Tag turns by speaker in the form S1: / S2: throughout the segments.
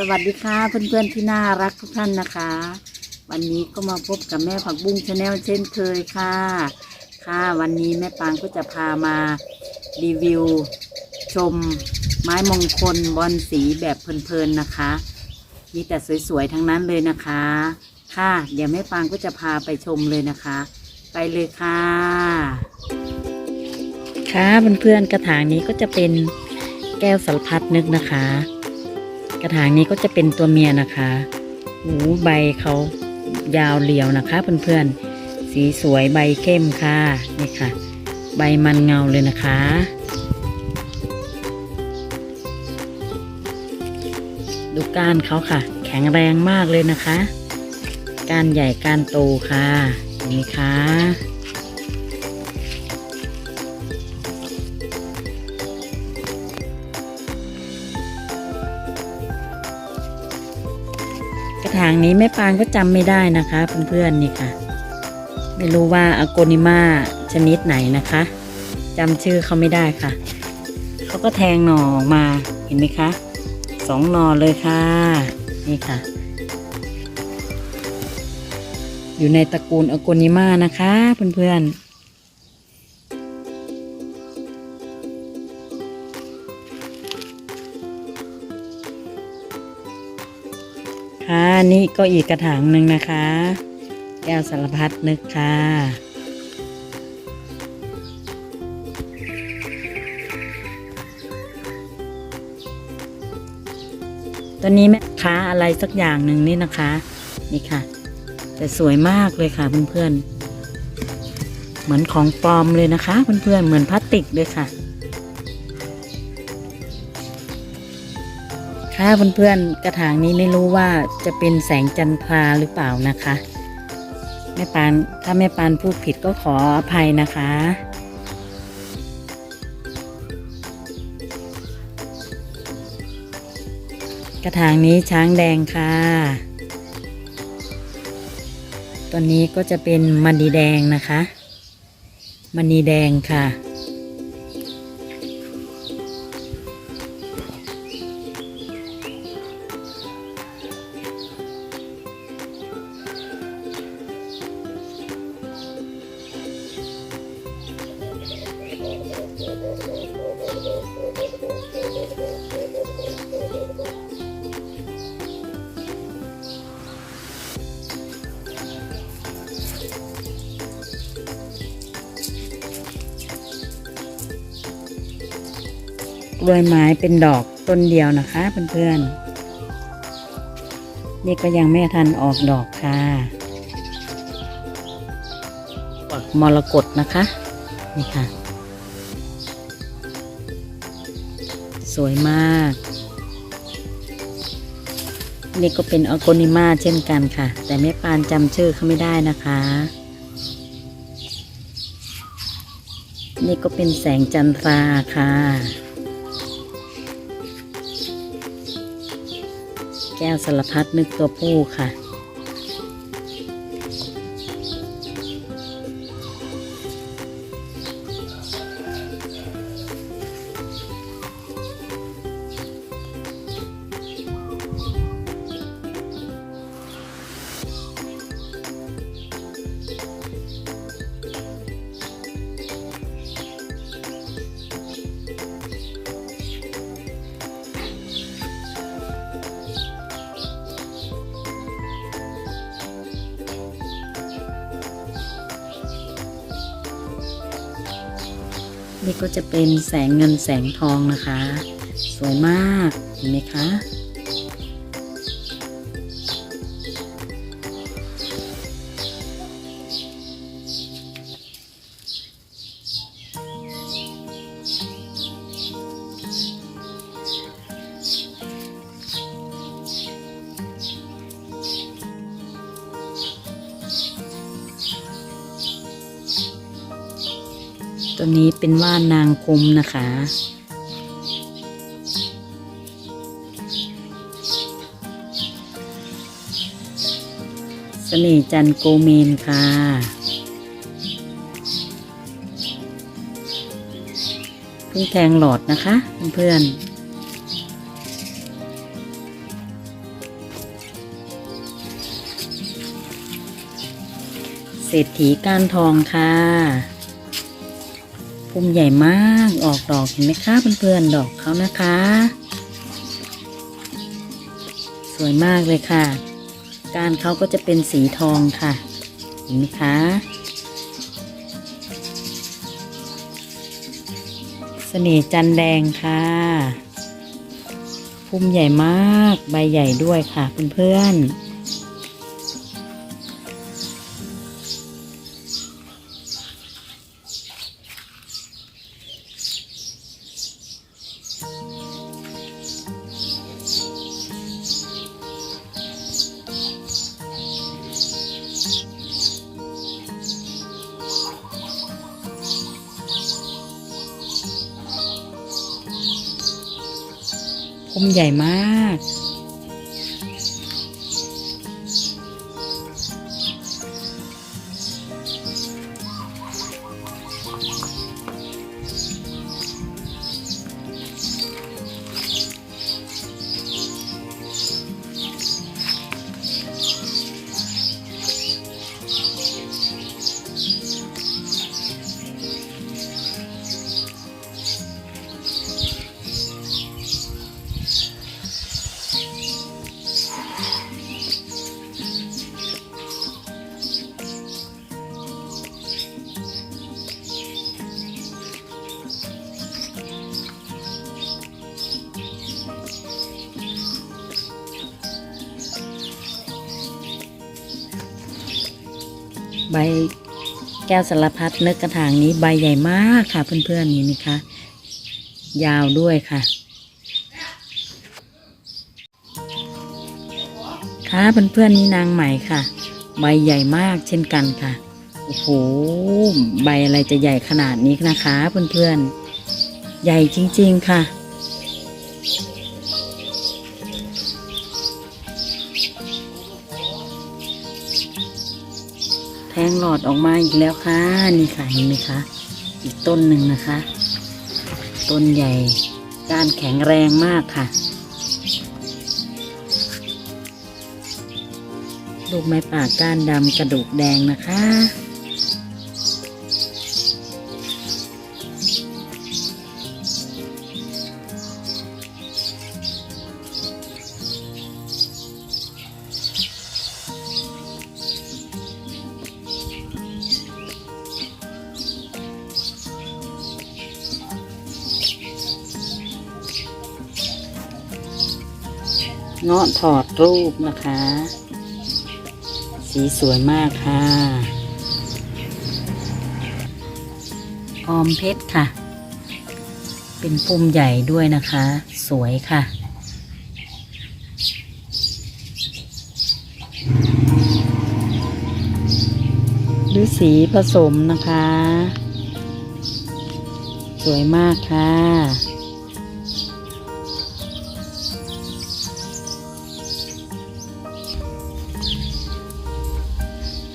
S1: สวัสดีค่ะเพื่อนๆที่น่ารักทุกท่านนะคะ วันนี้ก็มาพบกับแม่ผักบุ้งชาแนลเช่นเคยค่ะ ค่ะวันนี้แม่ปางก็จะพามารีวิว ชมไม้มงคลบอนสีแบบเพลินๆนะคะ มีแต่สวยๆทั้งนั้นเลยนะคะ ค่ะเดี๋ยวแม่ปางก็จะพาไปชมเลยนะคะ ไปเลยค่ะ ค่ะเพื่อนๆกระถางนี้ก็จะเป็นแก้วสารพัดนึกนะคะ กระถางนี้ก็จะเป็นตัวเมียนะคะหูใบเขายาวเหลียวนะคะ เพื่อนๆ สีสวยใบเข้มค่ะนี่ค่ะ ใบมันเงาเลยนะคะ ดูก้านเขาค่ะ แข็งแรงมากเลยนะคะ ก้านใหญ่ก้านโตค่ะนี่ค่ะางนี้แม่ปางก็จำไม่ได้นะคะเพื่อนๆนี่ค่ะ ไม่รู้ว่าอโกนิมาชนิดไหนนะคะจำชื่อเขาไม่ได้ค่ะเขาก็แทงหน่อออกมาเห็นไหมคะสองหน่อเลยค่ะ นี่ค่ะ อยู่ในตระกูลอโกนิมานะคะเพื่อนๆ ค่ะนี่ก็อีกกระถางหนึ่งนะคะ แก้วสารพัดนึกค่ะ ตัวนี้แม่ค้าอะไรสักอย่างหนึ่งนี่นะคะ นี่ค่ะ แต่สวยมากเลยค่ะเพื่อนๆ เหมือนของปลอมเลยนะคะ เพื่อนๆ เหมือนพลาสติกเลยค่ะ ค่ะเพื่อนๆกระถางนี้ไม่รู้ว่าจะเป็นแสงจันทราหรือเปล่านะคะแม่ปานถ้าแม่ปานพูดผิดก็ขออภัยนะคะกระถางนี้ช้างแดงค่ะตัวนี้ก็จะเป็นมณีแดงนะคะมณีแดงค่ะ กล้วยไม้เป็นดอกต้นเดียวนะคะเพื่อนๆ นี่ก็ยังไม่ทันออกดอกค่ะปักมรกตนะคะ นี่ค่ะ สวยมาก นี่ก็เป็นออโกนิมาเช่นกันค่ะ แต่แม่ปานจำชื่อเขาไม่ได้นะคะนี่ก็เป็นแสงจันทราค่ะ แก้วสารพัดนึกตัวผู้ค่ะ ก็จะเป็นแสงเงินแสงทองนะคะ สวยมากเห็นไหมคะ เป็นว่านนางคมนะคะ เสน่จันโกเมนค่ะเพิ่งแทงหลอดนะคะ เพื่อนเศรษฐีการทองค่ะ พุ่มใหญ่มากออกดอกเห็นไหมคะเพื่อนๆดอกเขานะคะ สวยมากเลยค่ะก้านเขาก็จะเป็นสีทองค่ะ เห็นไหมคะเสน่ห์จันแดงค่ะพุ่มใหญ่มากใบใหญ่ด้วยค่ะเพื่อนๆ พุ่มใหญ่มาก ใบแก้วสารพัดนึกกระถางนี้ใบใหญ่มากค่ะ เพื่อนๆนี่นะคะ ยาวด้วยค่ะ ค่ะเพื่อนๆนี่นางไหม่ค่ะ ใบใหญ่มากเช่นกันค่ะโอ้โหใบอะไรจะใหญ่ขนาดนี้นะคะ เพื่อนๆใหญ่จริง ๆ ค่ะ ทงหลอดออกมาอีกแล้วค่ะ นี่ค่ะเห็นไหมคะ อีกต้นหนึ่งนะคะ ต้นใหญ่ก้านแข็งแรงมากค่ะ ลูกไม้ป่าก้านดำกระดูกแดงนะคะ เงาะถอดรูปนะคะ สีสวยมากค่ะ ออมเพชรค่ะ เป็นปุ่มใหญ่ด้วยนะคะ สวยค่ะหรือสีผสมนะคะ สวยมากค่ะ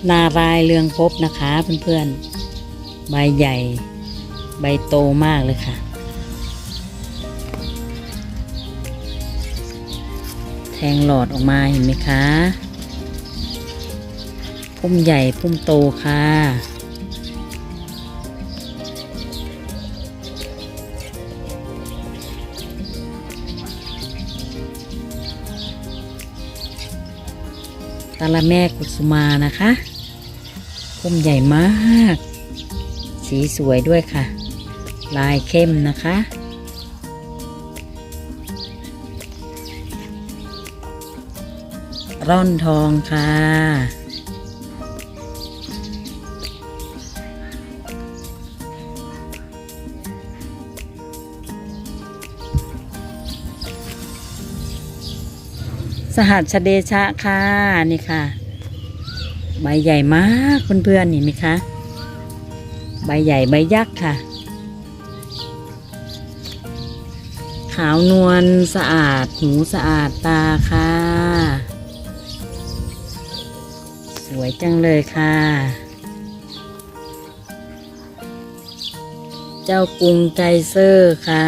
S1: นารายเรืองพบนะคะเพื่อนๆ ใบใหญ่ ใบโตมากเลยค่ะ แทงหลอดออกมาเห็นไหมคะ พุ่มใหญ่พุ่มโตค่ะ ตาละแม่กุสุมานะคะ พุ่มใหญ่มาก สีสวยด้วยค่ะ ลายเข้มนะคะ ร่อนทองค่ะสหัสเดชะค่ะ นี่ค่ะ ใบใหญ่มากเพื่อนๆเห็นไหมคะ ใบใหญ่ใบยักษ์ค่ะ ขาวนวลสะอาด หูสะอาดตาค่ะ สวยจังเลยค่ะ เจ้ากรุงไกเซอร์ค่ะ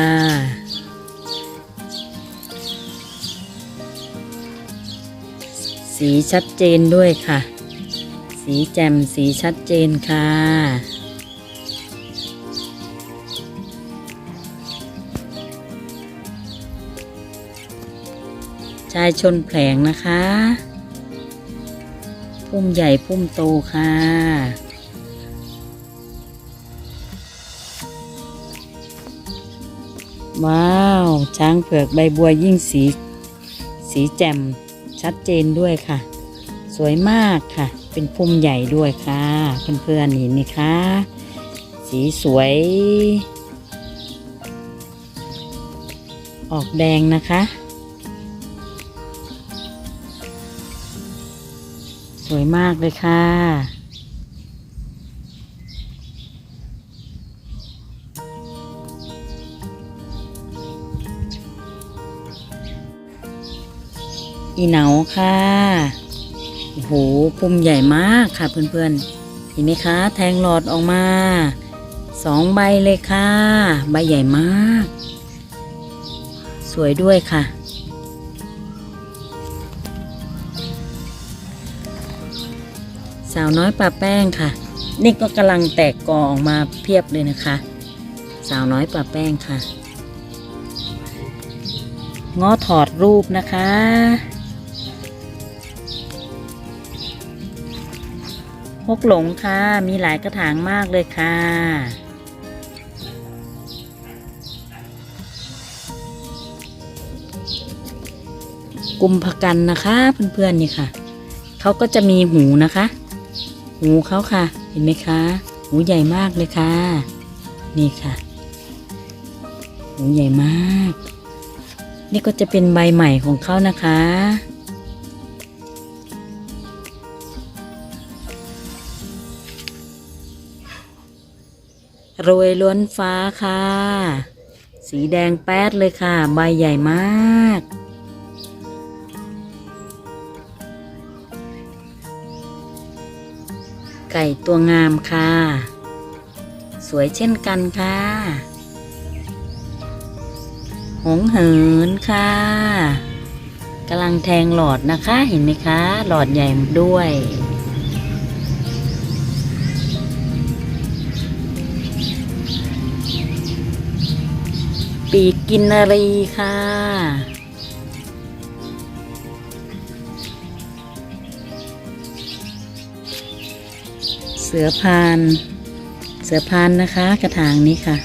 S1: สีชัดเจนด้วยค่ะ สีแจ่มสีชัดเจนค่ะ ชายชนแผลงนะคะ พุ่มใหญ่พุ่มโตค่ะว้าว ช้างเผือกใบบัวยิ่งสี สีแจ่มชัดเจนด้วยค่ะ สวยมากค่ะ เป็นพุ่มใหญ่ด้วยค่ะ เพื่อนๆเห็นไหมคะ สีสวย ออกแดงนะคะ สวยมากเลยค่ะอีเหนาค่ะ โอ้โหพุ่มใหญ่มากค่ะเพื่อนๆ เห็นไหมคะ แทงหลอดออกมาสองใบเลยค่ะ ใบใหญ่มาก สวยด้วยค่ะ สาวน้อยปลาแป้งค่ะ นี่ก็กำลังแตกกอออกมาเพียบเลยนะคะ สาวน้อยปลาแป้งค่ะง้อถอดรูปนะคะ ฮกหลงค่ะ มีหลายกระถางมากเลยค่ะ กุมภกันนะคะเพื่อนๆนี่ค่ะ เขาก็จะมีหูนะคะ หูเขาค่ะ เห็นไหมคะ หูใหญ่มากเลยค่ะ นี่ค่ะ หูใหญ่มาก นี่ก็จะเป็นใบใหม่ของเขานะคะ โรยล้นฟ้าค่ะ สีแดงแป๊ดเลยค่ะ ใบใหญ่มาก ไก่ตัวงามค่ะ สวยเช่นกันค่ะ หงเหินค่ะกำลังแทงหลอดนะคะ เห็นไหมคะ หลอดใหญ่ด้วย ปีกกินนารีค่ะ เสือพาน เสือพานนะคะ กระถางนี้ค่ะ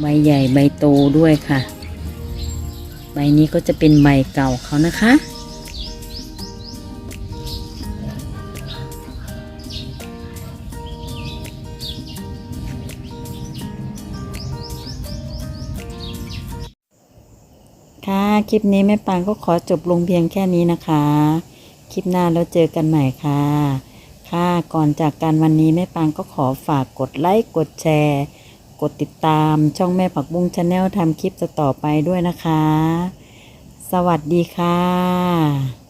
S1: ใบใหญ่ใบโตด้วยค่ะ ใบนี้ก็จะเป็นใบเก่าเขานะคะ ลิปนี้แม่ปางก็ขอจบลงเพียงแค่นี้นะคะ คลิปหน้าแล้วเจอกันใหม่ค่ะ ค่ะก่อนจากการวันนี้แม่ปางก็ขอฝากกดไลค์กดแชร์ กดติดตามช่องแม่ผักบุ้งชาแนลทำคลิปต่อไปด้วยนะคะ สวัสดีค่ะ